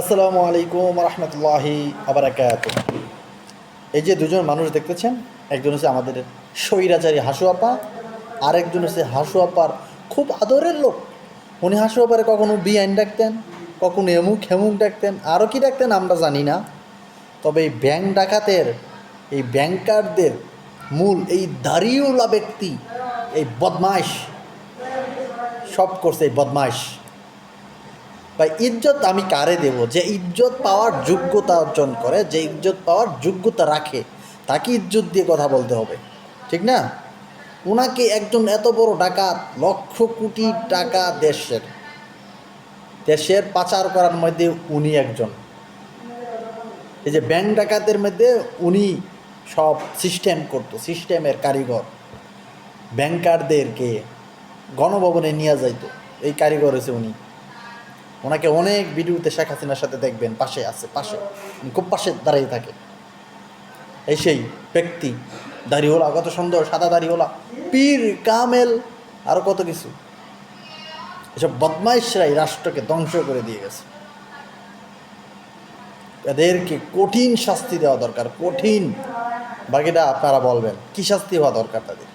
আসসালামু আলাইকুম রহমতুল্লাহি আবরাকাত এই যে দুজন মানুষ দেখতেছেন, একজন হচ্ছে আমাদের স্বৈরাচারী হাসু আপা আর একজন হচ্ছে হাসু আপার খুব আদরের লোক। উনি হাসু আপারে কখনো বিআইন ডাকতেন, কখনো এমুক হেমুক ডাকতেন আরও কি ডাকতেন আমরা জানি না। তবে এই ব্যাংক ডাকাতের, এই ব্যাংকারদের মূল, এই দাঁড়িয়েওলা ব্যক্তি, এই বদমাইশ, সব করছে এই বদমাইশ। বা ইজ্জত আমি কারে দেব? যে ইজ্জত পাওয়ার যোগ্যতা অর্জন করে, যে ইজ্জত পাওয়ার যোগ্যতা রাখে, তাকে ইজ্জত দিয়ে কথা বলতে হবে। ঠিক না? ওনাকে একজন এত বড় ডাকাত, লক্ষ কোটি টাকা দেশের। দেশের পাচার করার মধ্যে উনি একজন। এই যে ব্যাংক ডাকাতের মধ্যে উনি সব সিস্টেম করতো, সিস্টেমের কারিগর। ব্যাংকারদেরকে গণভবনে নিয়ে যাইতো। এই কারিগর হয়েছে উনি। ওনাকে অনেক ভিডিওতে শেখ হাসিনার সাথে দেখবেন, পাশে আছে, পাশে। খুব পাশে দাঁড়িয়ে থাকে। এই সেই ব্যক্তি, দাড়িওয়ালা, কত সুন্দর, সাদা দাড়িওয়ালা, পীর, কামেল আরও কত কিছু। এসব বদমাইশরাই রাষ্ট্রকে ধ্বংস করে দিয়ে গেছে। এদেরকে কঠিন শাস্তি দেওয়া দরকার, কঠিন। বাকিটা আপনারা বলবেন, কি শাস্তি হওয়া দরকার তাদের?